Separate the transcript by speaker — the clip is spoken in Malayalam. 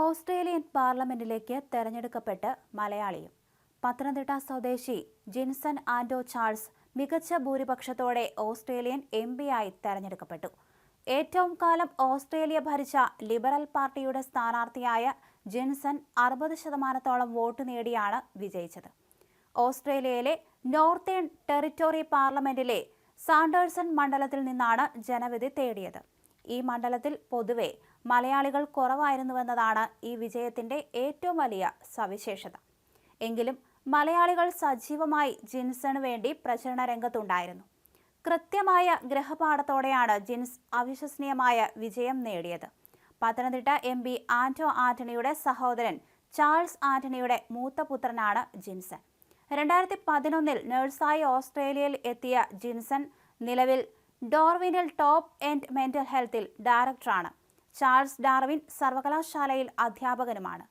Speaker 1: ഓസ്ട്രേലിയൻ പാർലമെന്റിലേക്ക് തെരഞ്ഞെടുക്കപ്പെട്ട് മലയാളിയും. പത്തനംതിട്ട സ്വദേശി ജിൻസൺ ആൻഡോ ചാൾസ് മികച്ച ഭൂരിപക്ഷത്തോടെ ഓസ്ട്രേലിയൻ എം ആയി തെരഞ്ഞെടുക്കപ്പെട്ടു. ഏറ്റവും കാലം ഓസ്ട്രേലിയ ഭരിച്ച ലിബറൽ പാർട്ടിയുടെ സ്ഥാനാർത്ഥിയായ ജിൻസൺ അറുപത് ശതമാനത്തോളം വോട്ട് നേടിയാണ് വിജയിച്ചത്. ഓസ്ട്രേലിയയിലെ നോർത്തേൺ ടെറിറ്റോറി പാർലമെന്റിലെ സാൻഡേഴ്സൺ മണ്ഡലത്തിൽ നിന്നാണ് ജനവിധി തേടിയത്. ഈ മണ്ഡലത്തിൽ പൊതുവെ മലയാളികൾ കുറവായിരുന്നുവെന്നതാണ് ഈ വിജയത്തിന്റെ ഏറ്റവും വലിയ സവിശേഷത. എങ്കിലും മലയാളികൾ സജീവമായി ജിൻസിന് വേണ്ടി പ്രചരണ രംഗത്തുണ്ടായിരുന്നു. കൃത്യമായ ഗ്രഹപാഠത്തോടെയാണ് ജിൻസ് അവിശ്വസനീയമായ വിജയം നേടിയത്. പത്തനംതിട്ട എം പി ആന്റോ ആന്റണിയുടെ സഹോദരൻ ചാൾസ് ആന്റണിയുടെ മൂത്ത പുത്രനാണ് ജിൻസൺ. രണ്ടായിരത്തി പതിനൊന്നിൽ നഴ്സായി ഓസ്ട്രേലിയയിൽ എത്തിയ ജിൻസൺ നിലവിൽ ഡോർവിനിൽ ടോപ്പ് ആൻഡ് മെന്റൽ ഹെൽത്തിൽ ഡയറക്ടറാണ്. ചാൾസ് ഡാർവിൻ സർവകലാശാലയിൽ അധ്യാപകനുമാണ്.